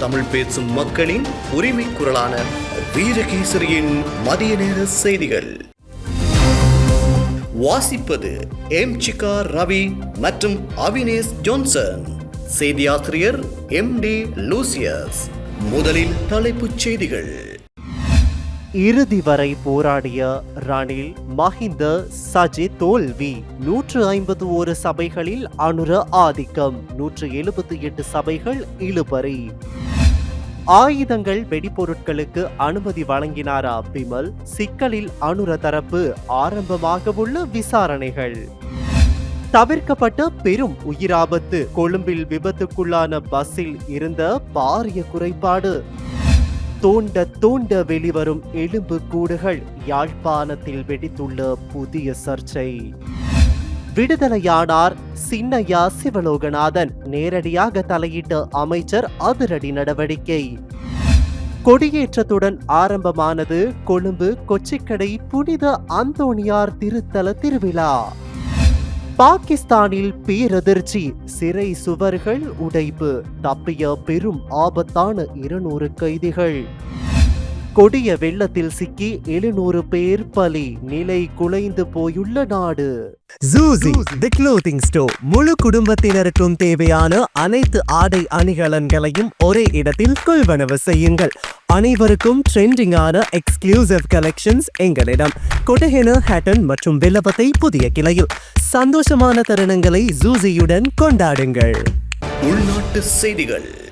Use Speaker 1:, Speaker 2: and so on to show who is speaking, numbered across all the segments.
Speaker 1: தமிழ் பேசும் மக்களின் உரிமை குரலான வீரகேசரியின் மதிய நேர செய்திகள். வாசிப்பது எம் சிகா ரவி மற்றும் அவினேஷ் ஜோன்சன். செய்தியாசிரியர் எம் டி லூசியஸ். முதலில் தலைப்புச் செய்திகள்.
Speaker 2: இறுதி வரை போராடிய ரணில் மஹிந்த சஜி தோல்வி நூற்று ஐம்பது ஒரு சபைகளில் அனுர ஆதிக்கம் நூற்று எழுபத்தி எட்டு சபைகள் இழுபறி. ஆயுதங்கள் வெடிபொருட்களுக்கு அனுமதி வழங்கினாரா பிமல்? சிக்கலில் அனுர தரப்பு ஆரம்பமாக உள்ள விசாரணைகள். தவிர்க்கப்பட்ட பெரும் உயிராபத்து கொழும்பில் விபத்துக்குள்ளான பஸ்ஸில் இருந்த பாரிய குறைபாடு. தோண்ட தோண்ட வெளிவரும் எலும்பு கூடுகள் யாழ்ப்பாணத்தில் வெடித்துள்ள புதிய சர்ச்சை. விடுதலையானார் சின்னையா சிவலோகநாதன். நேரடியாக தலையிட்ட அமைச்சர் அதிரடி நடவடிக்கை. கொடியேற்றத்துடன் ஆரம்பமானது கொழும்பு கொச்சிக்கடை புனித அந்தோணியார் திருத்தல திருவிழா. பாகிஸ்தானில் பேரதிர்ச்சி சிறை சுவர்கள் உடைப்பு தப்பிய பெரும் ஆபத்தான இருநூறு கைதிகள். கொடிய வெள்ளத்தில் சிக்கி எழுநூறு பேர் பலி. நிலை குலைந்து போயுள்ள நாடு.
Speaker 3: ஜூசி தி க்ளோத்திங் ஸ்டோர் முழு குடும்பத்தினருக்கும் தேவையான அனைத்து ஆடை அணிகலன்களையும் ஒரே இடத்தில் கொள்வனவு செய்யுங்கள். அனைவருக்கும் ட்ரெண்டிங்கான எக்ஸ்க்ளூசிவ் கலெக்ஷன்ஸ் எங்களிடம். கொட்டஹென ஹேட்டன் மற்றும் வில்லபத்தை புதிய கிளையில். சந்தோஷமான தருணங்களை ஜூசியுடன் கொண்டாடுங்கள்.
Speaker 1: உள்நாட்டு செய்திகள்.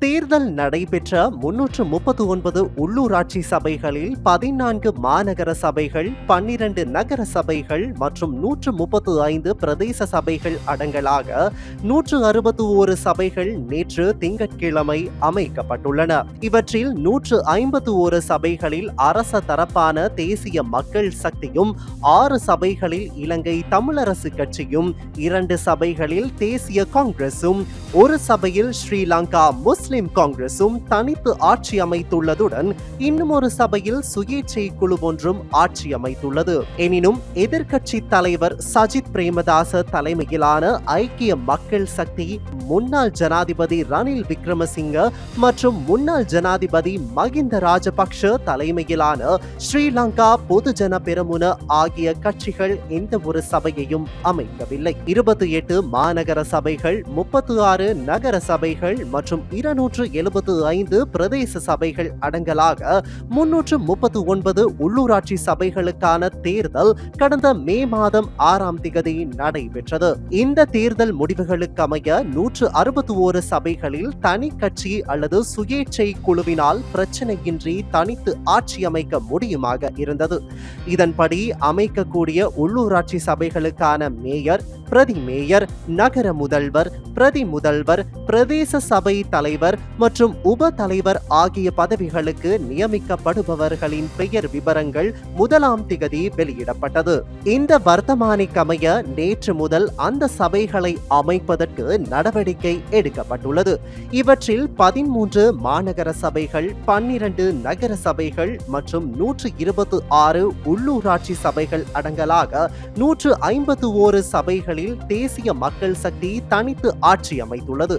Speaker 2: தேர்தல் நடைபெற்ற முன்னூற்று முப்பத்து ஒன்பது உள்ளூராட்சி சபைகளில் பதினான்கு மாநகர சபைகள் பன்னிரண்டு நகர சபைகள் மற்றும் நூற்று முப்பத்து ஐந்து பிரதேச சபைகள் அடங்கலாக நூற்று அறுபத்து ஒரு சபைகள் நேற்று திங்கட்கிழமை அமைக்கப்பட்டுள்ளன. இவற்றில் நூற்று ஐம்பத்து ஒரு சபைகளில் அரச தரப்பான தேசிய மக்கள் சக்தியும் ஆறு சபைகளில் இலங்கை தமிழரசு கட்சியும் இரண்டு சபைகளில் தேசிய காங்கிரசும் ஒரு சபையில் ஸ்ரீலங்கா முஸ்லிம் முஸ்லிம் காங்கிரசும் தனித்து ஆட்சி அமைத்துள்ளதுடன் இன்னும் ஒரு சபையில் சுயேட்சை குழு ஒன்றும் ஆட்சி அமைத்துள்ளது. எனினும் எதிர்க்கட்சி தலைவர் சஜித் பிரேமதாச தலைமையிலான ஐக்கிய மக்கள் சக்தி முன்னாள் ஜனாதிபதி ரணில் விக்ரமசிங்க மற்றும் முன்னாள் ஜனாதிபதி மகிந்த ராஜபக்ஷ தலைமையிலான ஸ்ரீலங்கா பொதுஜன பெருமுன ஆகிய கட்சிகள் எந்த ஒரு சபையையும் அமைக்கவில்லை. இருபத்தி எட்டு மாநகர சபைகள் முப்பத்தி ஆறு நகர சபைகள் மற்றும் இரண்டு இருநூற்று எழுபத்து ஐந்து பிரதேச சபைகள் அடங்கலாக முன்னூற்று முப்பத்து ஒன்பது உள்ளூராட்சி சபைகளுக்கான தேர்தல் கடந்த மே மாதம் ஆறாம் திகதி நடைபெற்றது. இந்த தேர்தல் முடிவுகளுக்கமைய நூற்று அறுபத்தி ஓரு சபைகளில் தனி கட்சி அல்லது சுயேட்சை குழுவினால் பிரச்சனையின்றி தனித்து ஆட்சி அமைக்க முடியுமாக இருந்தது. இதன்படி அமைக்கக்கூடிய உள்ளூராட்சி சபைகளுக்கான மேயர் பிரதி மேயர் நகர முதல்வர் பிரதி முதல்வர் பிரதேச சபை தலைவர் மற்றும் உப தலைவர் ஆகிய பதவிகளுக்கு நியமிக்கப்படுபவர்களின் பெயர் விவரங்கள் முதலாம் திகதி வெளியிடப்பட்டது. இந்த வர்த்தமானிக்கமைய நேற்று முதல் அந்த சபைகளை அமைப்பதற்கு நடவடிக்கை எடுக்கப்பட்டுள்ளது. இவற்றில் பதிமூன்று மாநகர சபைகள் பன்னிரண்டு நகர சபைகள் மற்றும் நூற்று இருபத்து ஆறு உள்ளூராட்சி சபைகள் அடங்கலாக நூற்று ஐம்பத்து ஓரு சபைகளில் தேசிய மக்கள் சக்தி தனித்து ஆட்சி அமைத்துள்ளது.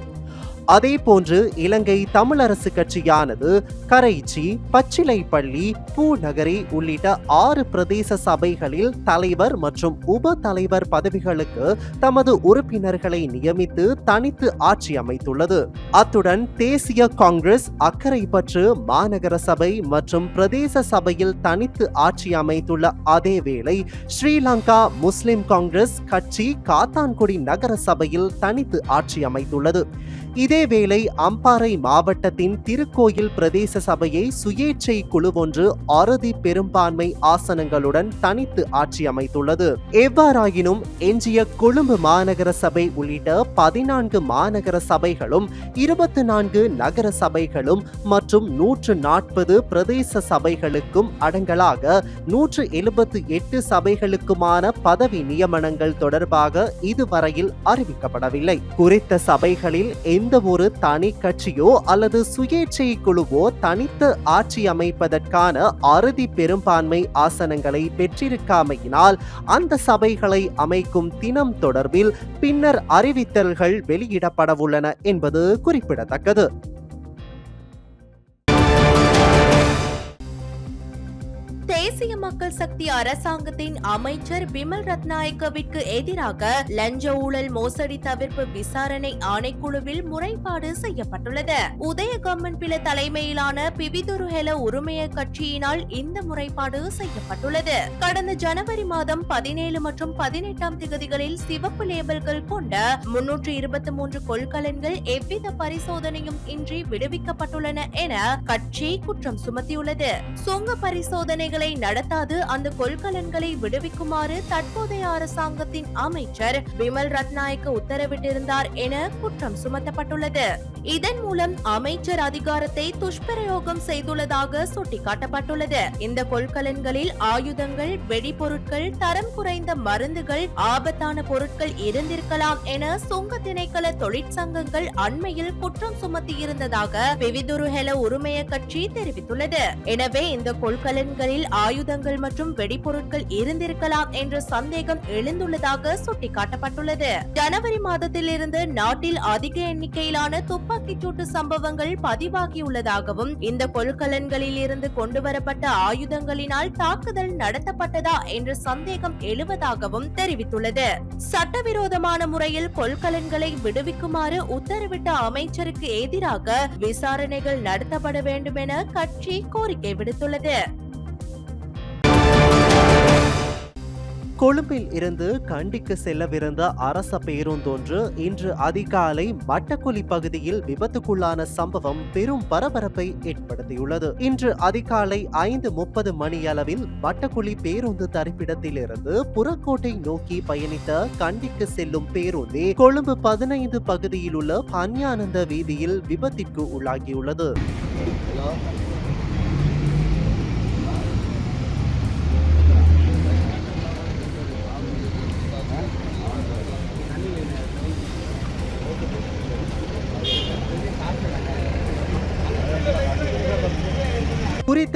Speaker 2: அதே போன்று இலங்கை தமிழரசு கட்சியானது கரைச்சி பச்சிலைப்பள்ளி பூநகரி உள்ளிட்ட ஆறு பிரதேச சபைகளில் தலைவர் மற்றும் உப தலைவர் பதவிகளுக்கு தமது உறுப்பினர்களை நியமித்து தனித்து ஆட்சி அமைத்துள்ளது. அத்துடன் தேசிய காங்கிரஸ் அக்கரைப்பற்று மாநகர சபை மற்றும் பிரதேச சபையில் தனித்து ஆட்சி அமைத்துள்ள அதேவேளை ஸ்ரீலங்கா முஸ்லிம் காங்கிரஸ் கட்சி காத்தான்குடி நகர சபையில் தனித்து ஆட்சி அமைத்துள்ளது. இதேவேளை அம்பாறை மாவட்டத்தின் திருக்கோயில் பிரதேச சபையை சுயேட்சை குழு ஒன்று அறுதி பெரும்பான்மை ஆசனங்களுடன் தனித்து ஆட்சி அமைத்துள்ளது. எவ்வாறாயினும் எஞ்சிய கொழும்பு மாநகர சபை உள்ளிட்ட பதினான்கு மாநகர சபைகளும் இருபத்தி நான்கு நகர சபைகளும் மற்றும் நூற்று நாற்பது பிரதேச சபைகளுக்கும் அடங்கலாக நூற்று எழுபத்து எட்டு சபைகளுக்குமான பதவி நியமனங்கள் தொடர்பாக இதுவரையில் அறிவிக்கப்படவில்லை. குறித்த சபைகளில் எந்த ஒரு தனி கட்சியோ அல்லது சுயேட்சை குழுவோ தனித்து ஆட்சி அமைப்பதற்கான அறுதி பெரும்பான்மை ஆசனங்களை பெற்றிருக்காமையினால் அந்த சபைகளை அமைக்கும் தினம் தொடர்பில் பின்னர் அறிவித்தல்கள் வெளியிடப்படவுள்ளன என்பது குறிப்பிடத்தக்கது.
Speaker 4: தேசிய மக்கள் சக்தி அரசாங்கத்தின் அமைச்சர் பிமல் ரத்நாயக்கவிற்கு எதிராக லஞ்ச ஊழல் மோசடி தவிர்ப்பு விசாரணை ஆணைக்குழுவில் முறைப்பாடு செய்யப்பட்டுள்ளது. உதயகம்மன் பில தலைமையிலான பிவிதுருஹெல உரிமைய கட்சியினால் இந்த முறைப்பாடு செய்யப்பட்டுள்ளது. கடந்த ஜனவரி மாதம் பதினேழு மற்றும் பதினெட்டாம் திகதிகளில் சிவப்பு லேபிள்கள் கொண்ட முன்னூற்று இருபத்தி மூன்று கொள்கலன்கள் எவ்வித பரிசோதனையும் இன்றி விடுவிக்கப்பட்டுள்ளன என கட்சி குற்றம் சுமத்தியுள்ளது. சுங்க பரிசோதனைகளை நடத்தாது அந்த கொள்கலன்களை விடுவிக்குமாறு தற்போதைய அரசாங்கத்தின் அமைச்சர் விமல் ரத்நாயக்க உத்தரவிட்டிருந்தார் என குற்றம் சுமத்தப்பட்டுள்ளது. இதன் மூலம் அமைச்சர் அதிகாரத்தை துஷ்பிரயோகம் செய்துள்ளதாக சுட்டிக்காட்டப்பட்டுள்ளது. இந்த கொள்கலன்களில் ஆயுதங்கள் வெடிபொருட்கள் தரம் குறைந்த மருந்துகள் ஆபத்தான பொருட்கள் இருந்திருக்கலாம் என சுங்க திணைக்கள தொழிற்சங்கங்கள் அண்மையில் குற்றம் சுமத்தியிருந்ததாக விவிதுருஹெல உரிமைய கட்சி தெரிவித்துள்ளது. எனவே இந்த கொள்கலன்களில் ஆயுதங்கள் மற்றும் வெடிபொருட்கள் இருந்திருக்கலாம் என்ற சந்தேகம் எழுந்துள்ளதாக சுட்டிக்காட்டப்பட்டுள்ளது. ஜனவரி மாதத்தில் இருந்து நாட்டில் அதிக எண்ணிக்கையிலான துப்பாக்கிச் சூட்டு சம்பவங்கள் பதிவாகியுள்ளதாகவும் இந்த கொள்கலன்களில் இருந்து கொண்டுவரப்பட்ட ஆயுதங்களினால் தாக்குதல் நடத்தப்பட்டதா என்ற சந்தேகம் எழுவதாகவும் தெரிவித்துள்ளது. சட்டவிரோதமான முறையில் கொள்கலன்களை விடுவிக்குமாறு உத்தரவிட்ட அமைச்சருக்கு எதிராக விசாரணைகள் நடத்தப்பட வேண்டும் என கட்சி கோரிக்கை விடுத்துள்ளது.
Speaker 2: கொழும்பில் இருந்து கண்டிக்கு செல்லவிருந்த அரச பேருந்தொன்று இன்று அதிகாலை மட்டக்குழி பகுதியில் விபத்துக்குள்ளான சம்பவம் பெரும் பரபரப்பை ஏற்படுத்தியுள்ளது. இன்று அதிகாலை ஐந்து முப்பது மணியளவில் மட்டக்குழி பேருந்து தரிப்பிடத்திலிருந்து புறக்கோட்டை நோக்கி பயணித்த கண்டிக்கு செல்லும் பேருந்தே கொழும்பு பதினைந்து பகுதியில் உள்ள பன்யானந்த வீதியில் விபத்திற்கு உள்ளாகியுள்ளது.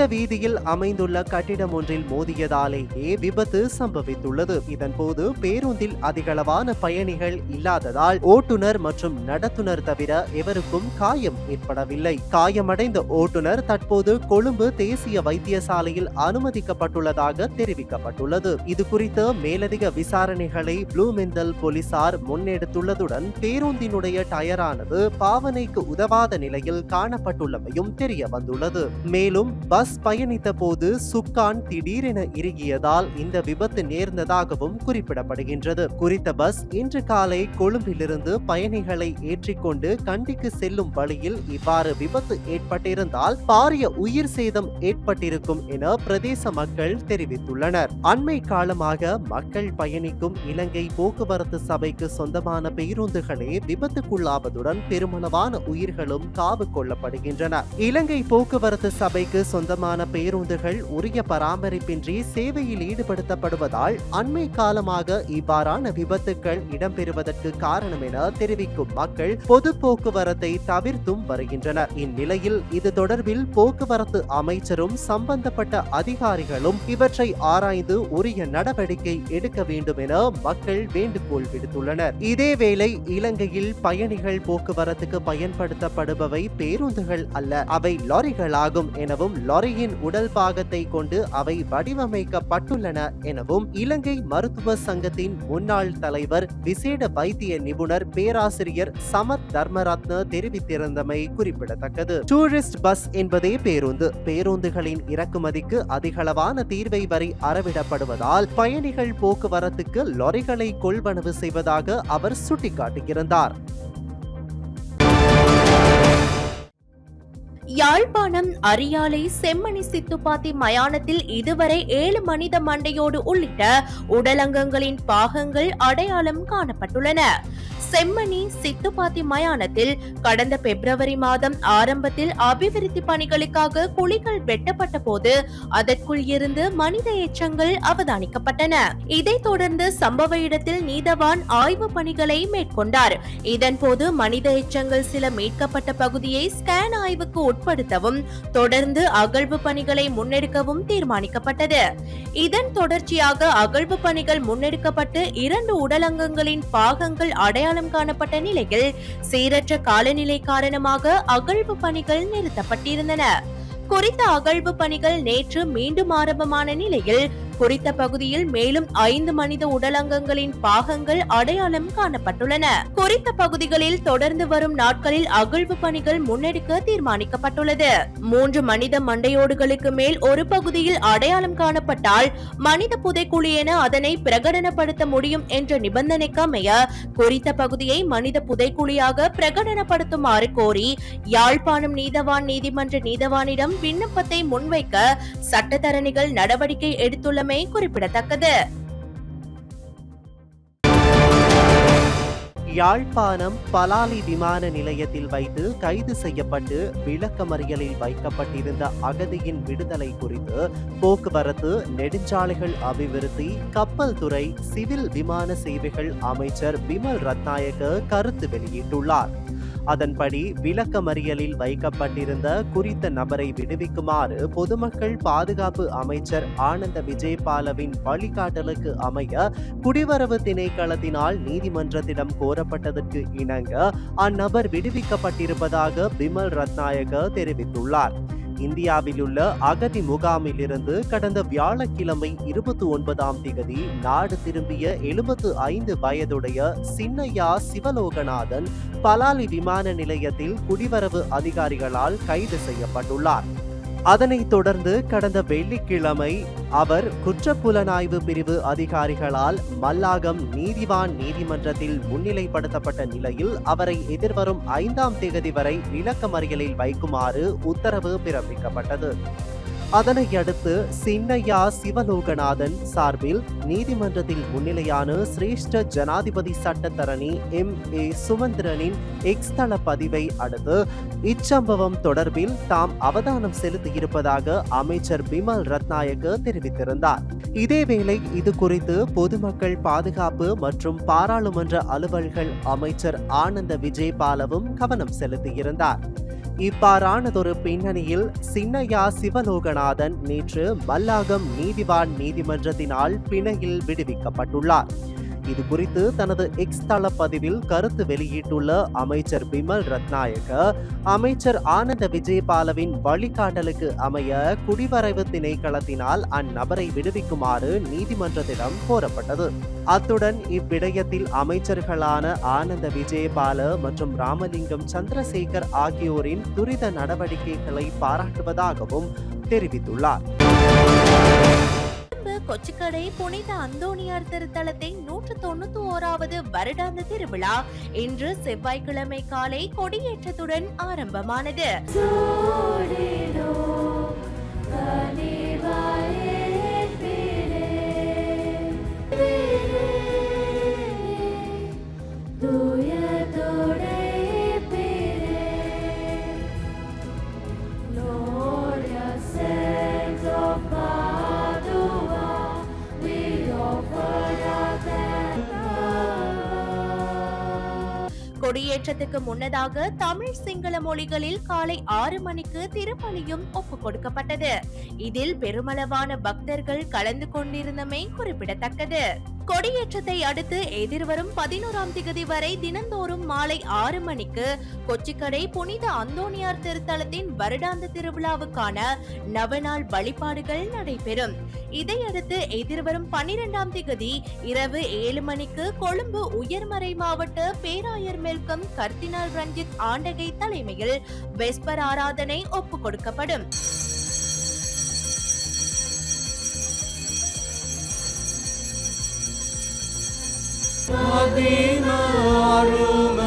Speaker 2: குறித்த வீதியில் அமைந்துள்ள கட்டிடம் ஒன்றில் மோதியதாலேயே விபத்து சம்பவித்துள்ளது. இதன்போது பேருந்தில் அதிகளவான பயணிகள் இல்லாததால் ஓட்டுநர் மற்றும் நடத்துனர் தவிர எவருக்கும் காயம் ஏற்படவில்லை. காயமடைந்த ஓட்டுநர் தற்போது கொழும்பு தேசிய வைத்தியசாலையில் அனுமதிக்கப்பட்டுள்ளதாக தெரிவிக்கப்பட்டுள்ளது. இது குறித்த மேலதிக விசாரணைகளை ப்ளூமெந்தல் போலீசார் முன்னெடுத்துள்ளதுடன் பேருந்தினுடைய டயரானது பாவனைக்கு உதவாத நிலையில் காணப்பட்டுள்ளமையும் தெரிய வந்துள்ளது மேலும் பஸ் பயணித்த போது சுக்கான் திடீரென இறுகியதால் இந்த விபத்து நேர்ந்ததாகவும் குறிப்பிடப்படுகின்றது. குறித்த பஸ் இன்று காலை கொழும்பிலிருந்து பயணிகளை ஏற்றிக்கொண்டு கண்டிக்கு செல்லும் வழியில் இவ்வாறு விபத்து ஏற்பட்டிருந்தால் பாரிய உயிர் சேதம் ஏற்பட்டிருக்கும் என பிரதேச மக்கள் தெரிவித்துள்ளனர். அண்மை காலமாக மக்கள் பயணிக்கும் இலங்கை போக்குவரத்து சபைக்கு சொந்தமான பேருந்துகளே விபத்துக்குள்ளாவதுடன் பெருமளவான உயிர்களும் காவு கொள்ளப்படுகின்றன. இலங்கை போக்குவரத்து சபைக்கு சொந்தமான பேருந்துகள் உரிய பராமரிப்பின்றி சேவையில் ஈடுபடுத்தப்படுவதால் அண்மை காலமாக இவ்வாறான விபத்துக்கள் இடம்பெறுவதற்கு காரணம் என தெரிவிக்கும் மக்கள் பொது போக்குவரத்தை தவிர்த்தும் வருகின்றனர். இந்நிலையில் இது தொடர்பில் போக்குவரத்து அமைச்சரும் சம்பந்தப்பட்ட அதிகாரிகளும் இவற்றை ஆராய்ந்து உரிய நடவடிக்கை எடுக்க வேண்டும் என மக்கள் வேண்டுகோள் விடுத்துள்ளனர். இதேவேளை இலங்கையில் பயணிகள் போக்குவரத்துக்கு பயன்படுத்தப்படுபவை பேருந்துகள் அல்ல அவை லாரிகளாகும் எனவும் லாரியின் உடல் பாகத்தை கொண்டு அவை வடிவமைக்கப்பட்டுள்ளன எனவும் இலங்கை மருத்துவ சங்கத்தின் முன்னாள் தலைவர் விசேட வைத்திய நிபுணர் பேராசிரியர் சமத் தர்மரத்ன தெரிவித்திருந்தமை குறிப்பிடத்தக்கது. டூரிஸ்ட் பஸ் என்பதே பேருந்து. பேருந்துகளின் இறக்குமதிக்கு அதிகளவான தீர்வை வரை அறவிடப்படுவதால் பயணிகள் போக்குவரத்துக்கு லொரிகளை கொள்வனவு செய்வதாக அவர் சுட்டிக்காட்டியிருந்தார்.
Speaker 4: யாழ்ப்பாணம் அரியாலை செம்மணி சித்துப்பாத்தி மயானத்தில் இதுவரை ஏழு மனித மண்டையோடு உள்ளிட்ட உடலங்கங்களின் பாகங்கள் அடையாளம் காணப்பட்டுள்ளன. செம்மணி சித்துப்பாத்தி மயானத்தில் கடந்த பிப்ரவரி மாதம் ஆரம்பத்தில் அபிவிருத்தி பணிகளுக்காக குழிகள் வெட்டப்பட்ட போது அதற்குள் இருந்து மனித எச்சங்கள் அவதானிக்கப்பட்டன. இதைத் தொடர்ந்து சம்பவ இடத்தில் நீதவான் ஆய்வு பணிகளை மேற்கொண்டார். இதன்போது மனித எச்சங்கள் சில மீட்கப்பட்ட பகுதியை ஸ்கேன் ஆய்வுக்கு உட்படுத்தவும் தொடர்ந்து அகழ்வு பணிகளை முன்னெடுக்கவும் தீர்மானிக்கப்பட்டது. இதன் தொடர்ச்சியாக அகழ்வு பணிகள் முன்னெடுக்கப்பட்டு இரண்டு உடலங்கங்களின் பாகங்கள் அடையாளம் காணப்பட்ட நிலையில் சீரற்ற காலநிலை காரணமாக அகழ்வு பணிகள் நிறுத்தப்பட்டிருந்தன. குறித்த அகழ்வு பணிகள் நேற்று மீண்டும் ஆரம்பமான நிலையில் குறித்த பகுதியில் மேலும் ஐந்து மனித உடலங்கங்களின் பாகங்கள் அடையாளம் காணப்பட்டுள்ளன. குறித்த பகுதிகளில் தொடர்ந்து வரும் நாட்களில் அகழ்வு பணிகள் முன்னெடுக்க தீர்மானிக்கப்பட்டுள்ளது. மூன்று மனித மண்டையோடுகளுக்கு மேல் ஒரு பகுதியில் அடையாளம் காணப்பட்டால் மனித புதைக்குழி என அதனை பிரகடனப்படுத்த முடியும் என்ற நிபந்தனைக்கு அமைய குறித்த பகுதியை மனித புதைக்குழியாக பிரகடனப்படுத்துமாறு கோரி யாழ்ப்பாணம் நீதவான் நீதிமன்ற நீதவானிடம் விண்ணப்பத்தை முன்வைக்க சட்டத்தரணிகள் நடவடிக்கை எடுத்துள்ளமை குறிப்பிடத்தக்கது.
Speaker 2: யாழ்ப்பாணம் பலாலி விமான நிலையத்தில் வைத்து கைது செய்யப்பட்டு விளக்கமறியலில் வைக்கப்பட்டிருந்த அகதியின் விடுதலை குறித்து போக்குவரத்து நெடுஞ்சாலைகள் அபிவிருத்தி கப்பல் துறை சிவில் விமான சேவைகள் அமைச்சர் விமல் ரத்நாயக்க கருத்து வெளியிட்டுள்ளார். அதன்படி விளக்கமறியலில் வைக்கப்பட்டிருந்த குறித்த நபரை விடுவிக்குமாறு பொதுமக்கள் பாதுகாப்பு அமைச்சர் ஆனந்த விஜயபாலவின் வழிகாட்டலுக்கு அமைய குடிவரவு திணைக்களத்தினால் நீதிமன்றத்திடம் கோரப்பட்டதற்கு இணங்க அந்நபர் விடுவிக்கப்பட்டிருப்பதாக பிமல் ரத்நாயக தெரிவித்துள்ளார். இந்தியாவில் உள்ள அகதி முகாமிலிருந்து கடந்த வியாழக்கிழமை இருபத்தி ஒன்பதாம் திகதி நாடு திரும்பிய எழுபத்து ஐந்து வயதுடைய சின்னையா சிவலோகநாதன் பலாலி விமான நிலையத்தில் குடிவரவு அதிகாரிகளால் கைது செய்யப்பட்டுள்ளார். அதனைத் தொடர்ந்து கடந்த வெள்ளிக்கிழமை அவர் குற்றப்புலனாய்வு பிரிவு அதிகாரிகளால் மல்லாகம் நீதிவான் நீதிமன்றத்தில் முன்னிலைப்படுத்தப்பட்ட நிலையில் அவரை எதிர்வரும் ஐந்தாம் தேதி வரை விளக்கமறியலில் வைக்குமாறு உத்தரவு பிறப்பிக்கப்பட்டது. அதனை அடுத்து சின்னையா சிவலோகநாதன் சார்பில் நீதிமன்றத்தில் முன்னிலையான சிரேஷ்ட ஜனாதிபதி சட்டத்தரணி எம். ஏ. சுமந்திரனின் எக்ஸ்தள பதிவை அடுத்து இச்சம்பவம் தொடர்பில் தாம் அவதானம் செலுத்தியிருப்பதாக அமைச்சர் பிமல் ரத்நாயக்க தெரிவித்திருந்தார். இதேவேளை இது குறித்து பொதுமக்கள் பாதுகாப்பு மற்றும் பாராளுமன்ற அலுவல்கள் அமைச்சர் ஆனந்த விஜயபாலவும் கவனம் செலுத்தியிருந்தார். இவ்வாறானதொரு பின்னணியில் சின்னையா சிவலோகநாதன் நேற்று மல்லாகம் நீதிவான் நீதிமன்றத்தினால் பிணையில் விடுவிக்கப்பட்டுள்ளார். இது குறித்து தனது எக்ஸ் தள பதிவில் கருத்து வெளியிட்டுள்ள அமைச்சர் பிமல் ரத்நாயக்க அமைச்சர் ஆனந்த விஜயபாலவின் வழிகாட்டலுக்கு அமைய குடிவரைவு திணைக்களத்தினால் அந்நபரை விடுவிக்குமாறு நீதிமன்றத்திடம் கோரப்பட்டது. அத்துடன் இவ்விடயத்தில் அமைச்சர்களான ஆனந்த விஜயபால மற்றும் ராமலிங்கம் சந்திரசேகர் ஆகியோரின் துரித நடவடிக்கைகளை பாராட்டுவதாகவும் தெரிவித்துள்ளார்.
Speaker 4: கொச்சிக்கடை புனித அந்தோணியார் திருத்தலத்தை நூற்று தொண்ணூத்தி ஓராவது வருடாந்த திருவிழா இன்று செவ்வாய்க்கிழமை காலை கொடியேற்றத்துடன் ஆரம்பமானது. கொடியேற்றத்துக்கு முன்னதாக தமிழ் சிங்கள மொழிகளில் காலை ஆறு மணிக்கு திருப்பலியும் ஒப்புக் கொடுக்கப்பட்டது. இதில் பெருமளவான பக்தர்கள் கலந்து கொண்டிருந்தமை குறிப்பிடத்தக்கது. கொடியேற்றத்தை அடுத்து எதிர்வரும் பதினோராம் திகதி வரை தினந்தோறும் மாலை ஆறு மணிக்கு கொச்சிக்கடை புனித அந்தோனியார் திருத்தலத்தின் வருடாந்த திருவிழாவுக்கான நவநாள் வழிபாடுகள் நடைபெறும். இதையடுத்து எதிர்வரும் பனிரெண்டாம் திகதி இரவு ஏழு மணிக்கு கொழும்பு உயர்மறை மாவட்ட பேராயர் மேல்கம் கர்தினால் ரஞ்சித் ஆண்டகை தலைமையில் வெஸ்பர் ஆராதனை ஒப்புக் கொடுக்கப்படும் Fatima Arumah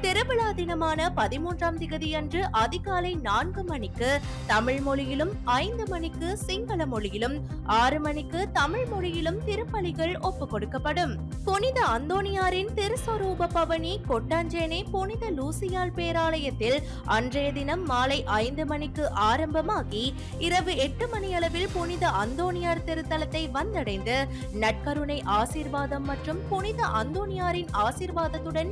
Speaker 4: திருவிழா தினமான பதிமூன்றாம் திகதி அன்று அதிகாலை நான்கு மணிக்கு தமிழ் மொழியிலும் ஐந்து மணிக்கு சிங்கள மொழியிலும் ஆறு மணிக்கு தமிழ் மொழியிலும் திருப்பலிகள் ஒப்புக் கொடுக்கப்படும். புனித அந்தோணியாரின் திருஸ்வரூப பவனி கொட்டாஞ்சேனை புனித லூசியால் பேராலயத்தில் அன்றைய தினம் மாலை ஐந்து மணிக்கு ஆரம்பமாகி இரவு எட்டு மணி அளவில் புனித அந்தோணியார் திருத்தலத்தை வந்தடைந்து நட்கருணை ஆசீர்வாதம் மற்றும் புனித அந்தோணியாரின் ஆசீர்வாதத்துடன்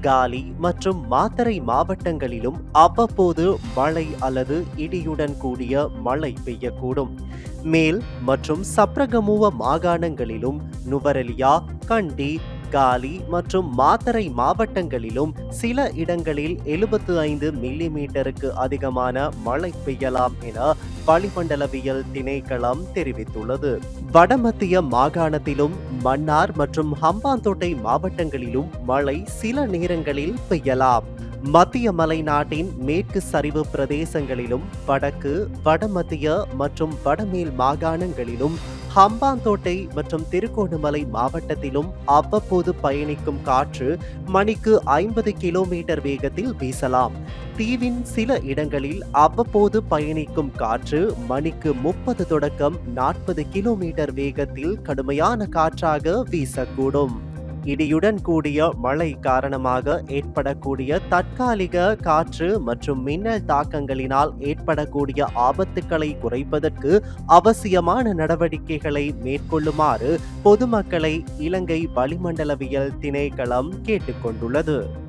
Speaker 2: காலி மற்றும் மாத்தறை மாவட்டங்களிலும் அவ்வப்போது மழை அல்லது இடியுடன் கூடிய மழை பெய்யக்கூடும். மேல் மற்றும் சப்ரகமுவ மாகாணங்களிலும் நுவரெலியா கண்டி காலி மற்றும் மாத்தரை மாவட்டங்களிலும் சில இடங்களில் எழுபத்து ஐந்து மில்லிமீட்டருக்கு அதிகமான மழை பெய்யலாம் என வளிமண்டலவியல் திணைக்களம் தெரிவித்துள்ளது. வடமத்திய மாகாணத்திலும் மன்னார் மற்றும் ஹம்பாந்தோட்டை மாவட்டங்களிலும் மழை சில நேரங்களில் பெய்யலாம். மத்திய மலைநாட்டின் மேற்கு சரிவு பிரதேசங்களிலும் வடக்கு வடமத்திய மற்றும் வடமேல் மாகாணங்களிலும் ஹம்பாந்தோட்டை மற்றும் திருகோணமலை மாவட்டத்திலும் அவ்வப்போது பயணிக்கும் காற்று மணிக்கு ஐம்பது கிலோமீட்டர் வேகத்தில் வீசலாம். தீவின் சில இடங்களில் அவ்வப்போது பயணிக்கும் காற்று மணிக்கு முப்பது தொடக்கம் நாற்பது கிலோமீட்டர் வேகத்தில் கடுமையான காற்றாக வீசக்கூடும். இடியுடன் கூடிய மழை காரணமாக ஏற்படக்கூடிய தற்காலிக காற்று மற்றும் மின்னல் தாக்கங்களினால் ஏற்படக்கூடிய ஆபத்துக்களை குறைப்பதற்கு அவசியமான நடவடிக்கைகளை மேற்கொள்ளுமாறு பொதுமக்களை இலங்கை வளிமண்டலவியல் திணைக்களம் கேட்டுக்கொண்டுள்ளது.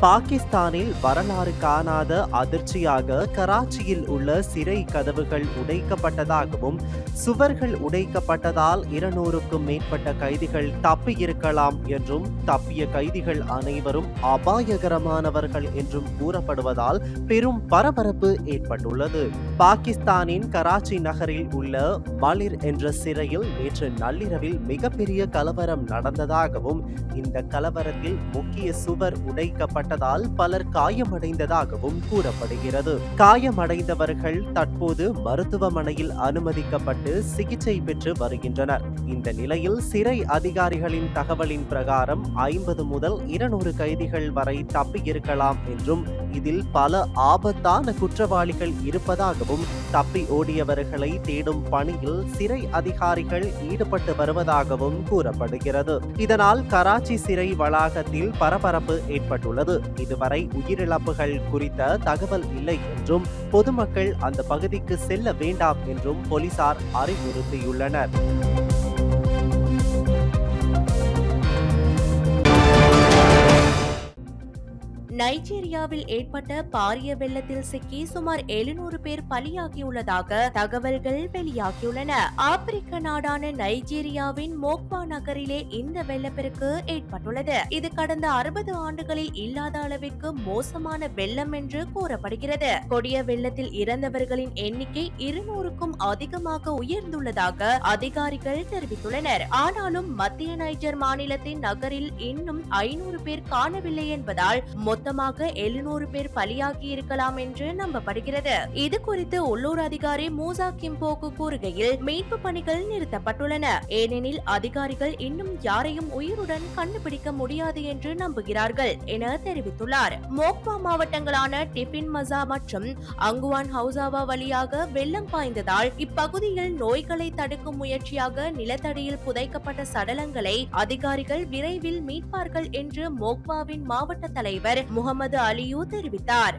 Speaker 2: பாகிஸ்தானில் வரலாறு காணாத அதிர்ச்சியாக கராச்சியில் உள்ள சிறை கதவுகள் உடைக்கப்பட்டதாகவும் சுவர்கள் உடைக்கப்பட்டதால் இருநூறுக்கும் மேற்பட்ட கைதிகள் தப்பியிருக்கலாம் என்றும் தப்பிய கைதிகள் அனைவரும் அபாயகரமானவர்கள் என்றும் கூறப்படுவதால் பெரும் பரபரப்பு ஏற்பட்டுள்ளது. பாகிஸ்தானின் கராச்சி நகரில் உள்ள மலிர் என்ற சிறையில் நேற்று நள்ளிரவில் மிகப்பெரிய கலவரம் நடந்ததாகவும் இந்த கலவரத்தில் முக்கிய சுவர் உடைக்கப்பட்ட உடைக்கப்பட்டதால் பலர் காயமடைந்ததாகவும் கூறப்படுகிறது. காயமடைந்தவர்கள் தற்போது மருத்துவமனையில் அனுமதிக்கப்பட்டு சிகிச்சை பெற்று வருகின்றனர். இந்த நிலையில் சிறை அதிகாரிகளின் தகவலின் பிரகாரம் ஐம்பது முதல் இருநூறு கைதிகள் வரை தப்பியிருக்கலாம் என்றும் இதில் பல ஆபத்தான குற்றவாளிகள் இருப்பதாகவும் தப்பி ஓடியவர்களை தேடும் பணியில் சிறை அதிகாரிகள் ஈடுபட்டு வருவதாகவும் கூறப்படுகிறது. இதனால் கராச்சி சிறை வளாகத்தில் பரபரப்பு ஏற்பட்டுள்ளது. இதுவரை உயிரிழப்புகள் குறித்த தகவல் இல்லை என்றும் பொதுமக்கள் அந்த பகுதிக்கு செல்ல வேண்டாம் என்றும் போலீசார் அறிவுறுத்தியுள்ளனர்.
Speaker 4: நைஜீரியாவில் ஏற்பட்ட பாரிய வெள்ளத்தில் சிக்கி சுமார் எழுநூறு பேர் பலியாகியுள்ளதாக தகவல்கள் வெளியாகியுள்ளன. ஆப்பிரிக்க நாடான நைஜீரியாவின் மோக்பா நகரிலே இந்த வெள்ளப்பெருக்கு ஏற்பட்டுள்ளது. இது கடந்த அறுபது ஆண்டுகளில் இல்லாத அளவிற்கு மோசமான வெள்ளம் என்று கூறப்படுகிறது. கொடிய வெள்ளத்தில் இறந்தவர்களின் எண்ணிக்கை இருநூறுக்கும் அதிகமாக உயர்ந்துள்ளதாக அதிகாரிகள் தெரிவித்துள்ளனர். ஆனாலும் மத்திய நைஜர் மாநிலத்தின் நகரில் இன்னும் ஐநூறு பேர் காணவில்லை என்பதால் மொத்த மொத்தமாக எழுநூறு பேர் பலியாகி இருக்கலாம் என்று நம்பப்படுகிறது. இது குறித்து உள்ளூர் அதிகாரி மூசா கிம்போக்கு கூறுகையில் மீட்பு பணிகள் நிறுத்தப்பட்டுள்ளன. ஏனெனில் அதிகாரிகள் இன்னும் யாரையும் உயிருடன் கண்டுபிடிக்க முடியாது என்று நம்புகிறார்கள் என தெரிவித்துள்ளார். மோக்வா மாவட்டங்களான டிபின் மசா மற்றும் அங்குவான் ஹவுசாவா வழியாக வெள்ளம் பாய்ந்ததால் இப்பகுதியில் நோய்களை தடுக்கும் முயற்சியாக நிலத்தடியில் புதைக்கப்பட்ட சடலங்களை அதிகாரிகள் விரைவில் மீட்பார்கள் என்று மோக்வாவின் மாவட்ட தலைவர் முகமது அலியு தெரிவித்தார்.